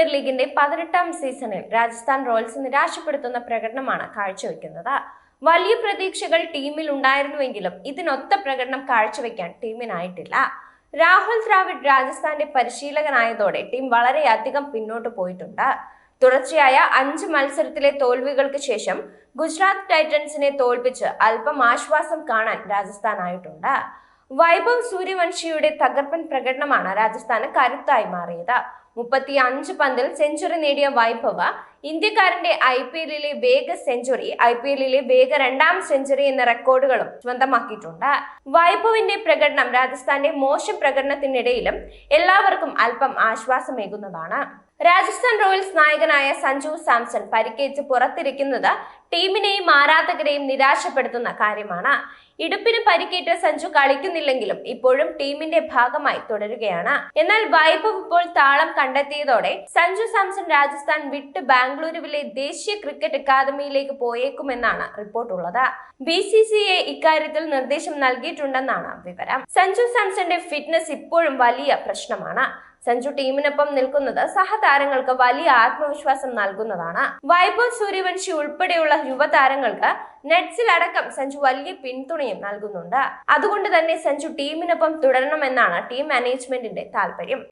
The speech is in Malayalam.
പ്രീമിയർ ലീഗിന്റെ പതിനെട്ടാം സീസണിൽ രാജസ്ഥാൻ റോയൽസ് നിരാശപ്പെടുത്തുന്ന പ്രകടനമാണ് കാഴ്ചവെക്കുന്നത്. വലിയ പ്രതീക്ഷകൾ ടീമിൽ ഉണ്ടായിരുന്നുവെങ്കിലും ഇതിനൊത്ത പ്രകടനം കാഴ്ചവെക്കാൻ ടീമിനായിട്ടില്ല രാഹുൽ ദ്രാവിഡ് രാജസ്ഥാന്റെ പരിശീലകനായതോടെ ടീം വളരെയധികം പിന്നോട്ട് പോയിട്ടുണ്ട്. തുടർച്ചയായ അഞ്ച് മത്സരത്തിലെ തോൽവികൾക്ക് ശേഷം ഗുജറാത്ത് ടൈറ്റൻസിനെ തോൽപ്പിച്ച് അല്പം ആശ്വാസം കാണാൻ രാജസ്ഥാനായിട്ടുണ്ട്. വൈഭവ് സൂര്യവംശിയുടെ തകർപ്പൻ പ്രകടനമാണ് രാജസ്ഥാന് കരുത്തായി മാറിയത്. മുപ്പത്തി അഞ്ച് പന്തിൽ സെഞ്ചുറി നേടിയ വൈഭവ ഇന്ത്യക്കാരന്റെ ഐ പി എല്ലിലെ വേഗ സെഞ്ചുറി ഐ പി എല്ലിലെ വേഗ രണ്ടാം സെഞ്ചുറി എന്ന റെക്കോർഡുകളും സ്വന്തമാക്കിയിട്ടുണ്ട്. വൈഭവിന്റെ പ്രകടനം രാജസ്ഥാന്റെ മോശം പ്രകടനത്തിനിടയിലും എല്ലാവർക്കും അല്പം ആശ്വാസമേകുന്നതാണ്. രാജസ്ഥാൻ റോയൽസ് നായകനായ സഞ്ജു സാംസൺ പരിക്കേറ്റ് പുറത്തിരിക്കുന്നത് ടീമിനെയും ആരാധകരെയും നിരാശപ്പെടുത്തുന്ന കാര്യമാണ്. ഇടുപ്പിന് പരിക്കേറ്റ സഞ്ജു കളിക്കുന്നില്ലെങ്കിലും ഇപ്പോഴും ടീമിന്റെ ഭാഗമായി തുടരുകയാണ്. എന്നാൽ വൈഭവ് ഇപ്പോൾ താളം കണ്ടെത്തിയതോടെ സഞ്ജു സാംസൺ രാജസ്ഥാൻ വിട്ട് ബാംഗ്ലൂരുവിലെ ദേശീയ ക്രിക്കറ്റ് അക്കാദമിയിലേക്ക് പോയേക്കുമെന്നാണ് റിപ്പോർട്ടുള്ളത്. ബി സി സി എ ഇക്കാര്യത്തിൽ നിർദ്ദേശം നൽകിയിട്ടുണ്ടെന്നാണ് വിവരം. സഞ്ജു സാംസന്റെ ഫിറ്റ്നസ് ഇപ്പോഴും വലിയ പ്രശ്നമാണ്. സഞ്ജു ടീമിനൊപ്പം നിൽക്കുന്നത് സഹതാരങ്ങൾക്ക് വലിയ ആത്മവിശ്വാസം നൽകുന്നതാണ്. വൈഭവ് സൂര്യവംശി ഉൾപ്പെടെയുള്ള യുവതാരങ്ങൾക്ക് നെറ്റ്സിലടക്കം സഞ്ജു വലിയ പിന്തുണയും നൽകുന്നുണ്ട്. അതുകൊണ്ട് തന്നെ സഞ്ജു ടീമിനൊപ്പം തുടരണമെന്നാണ് ടീം മാനേജ്മെന്റിന്റെ താല്പര്യം.